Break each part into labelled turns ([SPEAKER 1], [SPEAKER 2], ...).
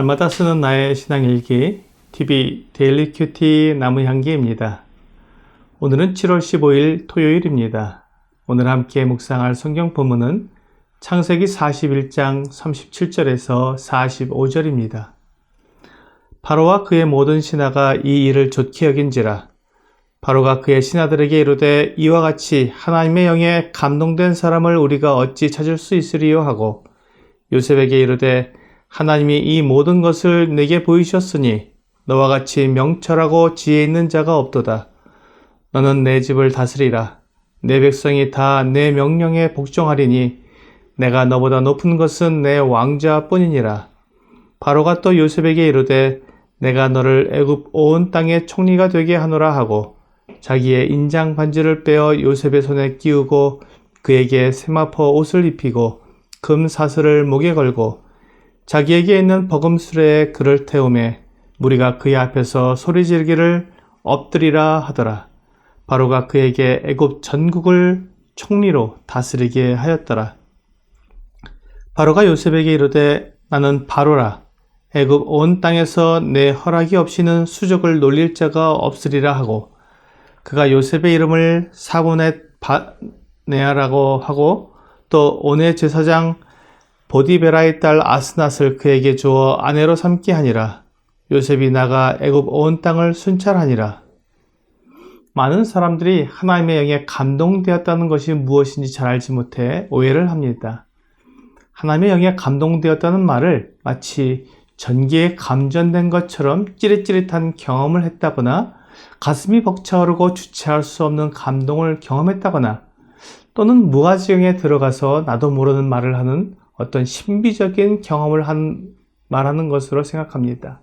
[SPEAKER 1] 날마다 쓰는 나의 신앙 일기 TV 데일리 큐티 나무 향기입니다. 오늘은 7월 15일 토요일입니다. 오늘 함께 묵상할 성경 본문은 창세기 41장 37절에서 45절입니다. 바로와 그의 모든 신하가 이 일을 좋게 여긴지라 바로가 그의 신하들에게 이르되 이와 같이 하나님의 영에 감동된 사람을 우리가 어찌 찾을 수 있으리요 하고 요셉에게 이르되 하나님이 이 모든 것을 내게 보이셨으니 너와 같이 명철하고 지혜 있는 자가 없도다. 너는 내 집을 다스리라. 내 백성이 다 내 명령에 복종하리니 내가 너보다 높은 것은 내 왕자뿐이니라. 바로가 또 요셉에게 이르되 내가 너를 애굽 온 땅의 총리가 되게 하노라 하고 자기의 인장 반지를 빼어 요셉의 손에 끼우고 그에게 세마포 옷을 입히고 금 사슬을 목에 걸고 자기에게 있는 버금수레에 그를 태우매 무리가 그의 앞에서 소리 지르기를 엎드리라 하더라. 바로가 그에게 애굽 전국을 총리로 다스리게 하였더라. 바로가 요셉에게 이르되 나는 바로라. 애굽 온 땅에서 내 허락이 없이는 수족을 놀릴 자가 없으리라 하고 그가 요셉의 이름을 사고넷 바네아라고 하고 또 오네 제사장 보디베라의 딸 아스낫을 그에게 주어 아내로 삼게 하니라. 요셉이 나가 애굽 온 땅을 순찰하니라. 많은 사람들이 하나님의 영에 감동되었다는 것이 무엇인지 잘 알지 못해 오해를 합니다. 하나님의 영에 감동되었다는 말을 마치 전기에 감전된 것처럼 찌릿찌릿한 경험을 했다거나 가슴이 벅차오르고 주체할 수 없는 감동을 경험했다거나 또는 무가지경에 들어가서 나도 모르는 말을 하는 어떤 신비적인 경험을 한, 말하는 것으로 생각합니다.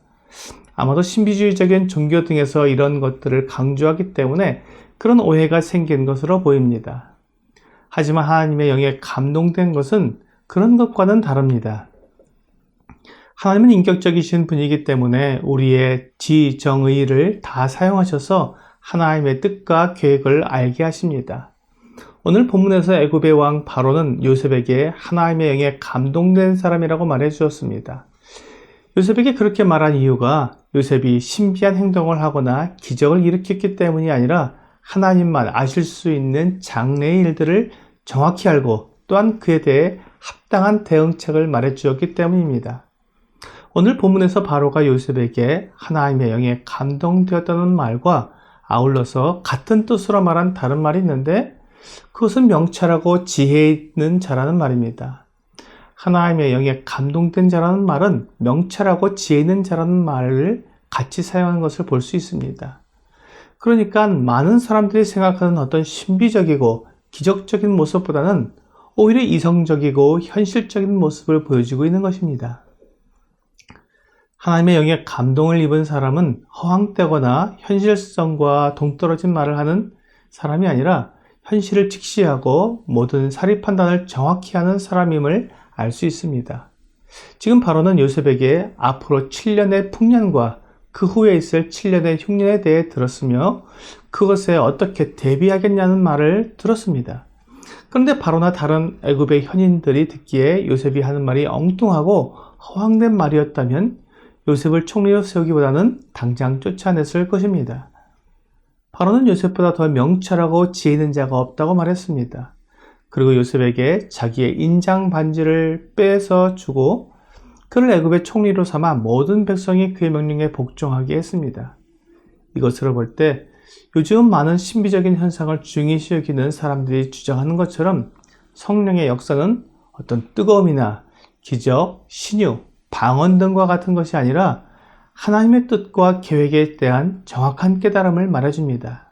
[SPEAKER 1] 아마도 신비주의적인 종교 등에서 이런 것들을 강조하기 때문에 그런 오해가 생긴 것으로 보입니다. 하지만 하나님의 영에 감동된 것은 그런 것과는 다릅니다. 하나님은 인격적이신 분이기 때문에 우리의 지 정 의를 다 사용하셔서 하나님의 뜻과 계획을 알게 하십니다. 오늘 본문에서 애굽의 왕 바로는 요셉에게 하나님의 영에 감동된 사람이라고 말해 주었습니다. 요셉에게 그렇게 말한 이유가 요셉이 신비한 행동을 하거나 기적을 일으켰기 때문이 아니라 하나님만 아실 수 있는 장래의 일들을 정확히 알고 또한 그에 대해 합당한 대응책을 말해 주었기 때문입니다. 오늘 본문에서 바로가 요셉에게 하나님의 영에 감동되었다는 말과 아울러서 같은 뜻으로 말한 다른 말이 있는데 그것은 명철하고 지혜 있는 자라는 말입니다. 하나님의 영에 감동된 자라는 말은 명철하고 지혜 있는 자라는 말을 같이 사용하는 것을 볼 수 있습니다. 그러니까 많은 사람들이 생각하는 어떤 신비적이고 기적적인 모습보다는 오히려 이성적이고 현실적인 모습을 보여주고 있는 것입니다. 하나님의 영에 감동을 입은 사람은 허황되거나 현실성과 동떨어진 말을 하는 사람이 아니라 현실을 직시하고 모든 사리 판단을 정확히 하는 사람임을 알 수 있습니다. 지금 바로는 요셉에게 앞으로 7년의 풍년과 그 후에 있을 7년의 흉년에 대해 들었으며 그것에 어떻게 대비하겠냐는 말을 들었습니다. 그런데 바로나 다른 애굽의 현인들이 듣기에 요셉이 하는 말이 엉뚱하고 허황된 말이었다면 요셉을 총리로 세우기보다는 당장 쫓아냈을 것입니다. 바로는 요셉보다 더 명철하고 지혜 있는 자가 없다고 말했습니다. 그리고 요셉에게 자기의 인장 반지를 빼서 주고 그를 애굽의 총리로 삼아 모든 백성이 그의 명령에 복종하게 했습니다. 이것으로 볼 때 요즘 많은 신비적인 현상을 중요시 여기는 사람들이 주장하는 것처럼 성령의 역사는 어떤 뜨거움이나 기적, 신유, 방언 등과 같은 것이 아니라 하나님의 뜻과 계획에 대한 정확한 깨달음을 말해줍니다.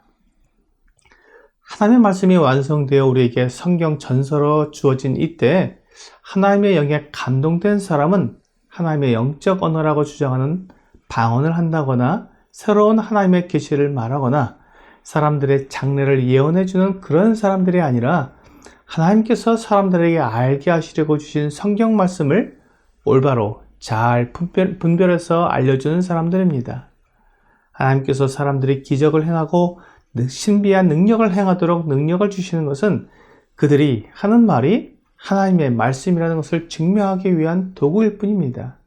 [SPEAKER 1] 하나님의 말씀이 완성되어 우리에게 성경 전서로 주어진 이때 하나님의 영에 감동된 사람은 하나님의 영적 언어라고 주장하는 방언을 한다거나 새로운 하나님의 계시를 말하거나 사람들의 장래를 예언해주는 그런 사람들이 아니라 하나님께서 사람들에게 알게 하시려고 주신 성경 말씀을 올바로 잘 분별, 해서 알려주는 사람들입니다. 하나님께서 사람들이 기적을 행하고 신비한 능력을 행하도록 능력을 주시는 것은 그들이 하는 말이 하나님의 말씀이라는 것을 증명하기 위한 도구일 뿐입니다.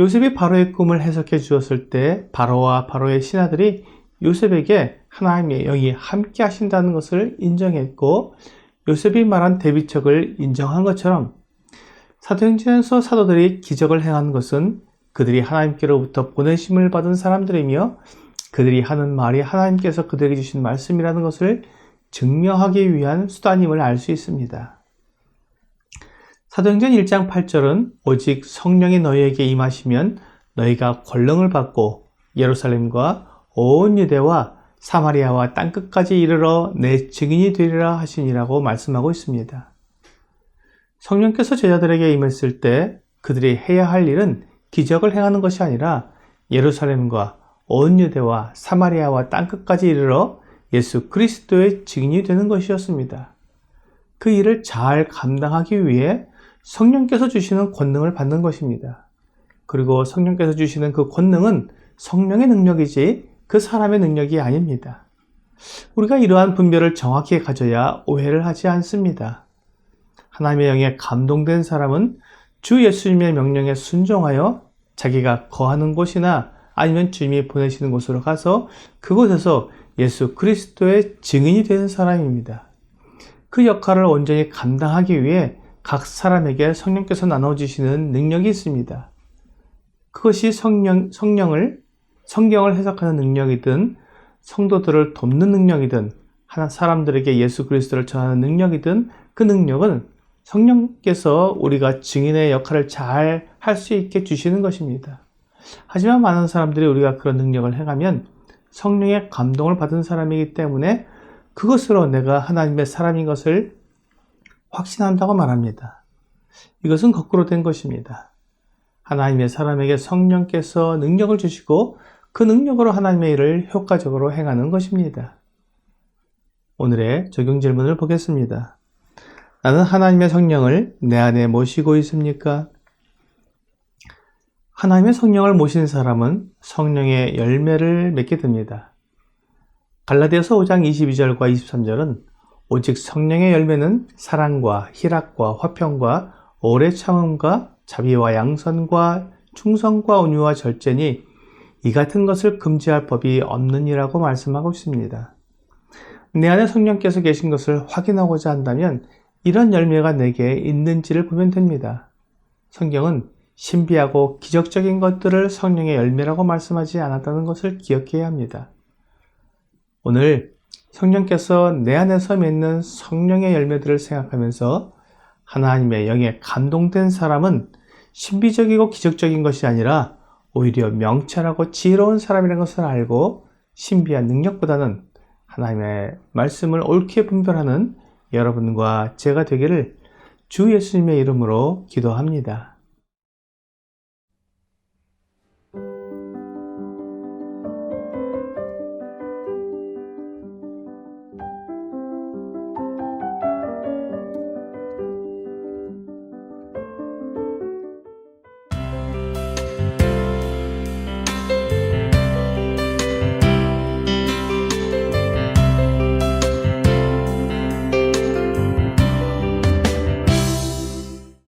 [SPEAKER 1] 요셉이 바로의 꿈을 해석해 주었을 때 바로와 바로의 신하들이 요셉에게 하나님의 영이 함께 하신다는 것을 인정했고 요셉이 말한 대비책을 인정한 것처럼 사도행전에서 사도들이 기적을 행한 것은 그들이 하나님께로부터 보내심을 받은 사람들이며 그들이 하는 말이 하나님께서 그들에게 주신 말씀이라는 것을 증명하기 위한 수단임을 알 수 있습니다. 사도행전 1장 8절은 오직 성령이 너희에게 임하시면 너희가 권능을 받고 예루살렘과 온 유대와 사마리아와 땅끝까지 이르러 내 증인이 되리라 하시니라고 말씀하고 있습니다. 성령께서 제자들에게 임했을 때 그들이 해야 할 일은 기적을 행하는 것이 아니라 예루살렘과 온 유대와 사마리아와 땅끝까지 이르러 예수 그리스도의 증인이 되는 것이었습니다. 그 일을 잘 감당하기 위해 성령께서 주시는 권능을 받는 것입니다. 그리고 성령께서 주시는 그 권능은 성령의 능력이지 그 사람의 능력이 아닙니다. 우리가 이러한 분별을 정확히 가져야 오해를 하지 않습니다. 하나님의 영에 감동된 사람은 주 예수님의 명령에 순종하여 자기가 거하는 곳이나 아니면 주님이 보내시는 곳으로 가서 그곳에서 예수 그리스도의 증인이 되는 사람입니다. 그 역할을 온전히 감당하기 위해 각 사람에게 성령께서 나눠주시는 능력이 있습니다. 그것이 성령, 성령을, 성경을 해석하는 능력이든, 성도들을 돕는 능력이든, 하나 사람들에게 예수 그리스도를 전하는 능력이든, 그 능력은 성령께서 우리가 증인의 역할을 잘 할 수 있게 주시는 것입니다. 하지만 많은 사람들이 우리가 그런 능력을 행하면 성령의 감동을 받은 사람이기 때문에 그것으로 내가 하나님의 사람인 것을 확신한다고 말합니다. 이것은 거꾸로 된 것입니다. 하나님의 사람에게 성령께서 능력을 주시고 그 능력으로 하나님의 일을 효과적으로 행하는 것입니다. 오늘의 적용 질문을 보겠습니다. 나는 하나님의 성령을 내 안에 모시고 있습니까? 하나님의 성령을 모신 사람은 성령의 열매를 맺게 됩니다. 갈라디아서 5장 22절과 23절은 오직 성령의 열매는 사랑과 희락과 화평과 오래 참음과 자비와 양선과 충성과 온유와 절제니 이 같은 것을 금지할 법이 없느니라고 말씀하고 있습니다. 내 안에 성령께서 계신 것을 확인하고자 한다면 이런 열매가 내게 있는지를 보면 됩니다. 성경은 신비하고 기적적인 것들을 성령의 열매라고 말씀하지 않았다는 것을 기억해야 합니다. 오늘 성령께서 내 안에서 맺는 성령의 열매들을 생각하면서 하나님의 영에 감동된 사람은 신비적이고 기적적인 것이 아니라 오히려 명철하고 지혜로운 사람이라는 것을 알고 신비한 능력보다는 하나님의 말씀을 옳게 분별하는 여러분과 제가 되기를 주 예수님의 이름으로 기도합니다.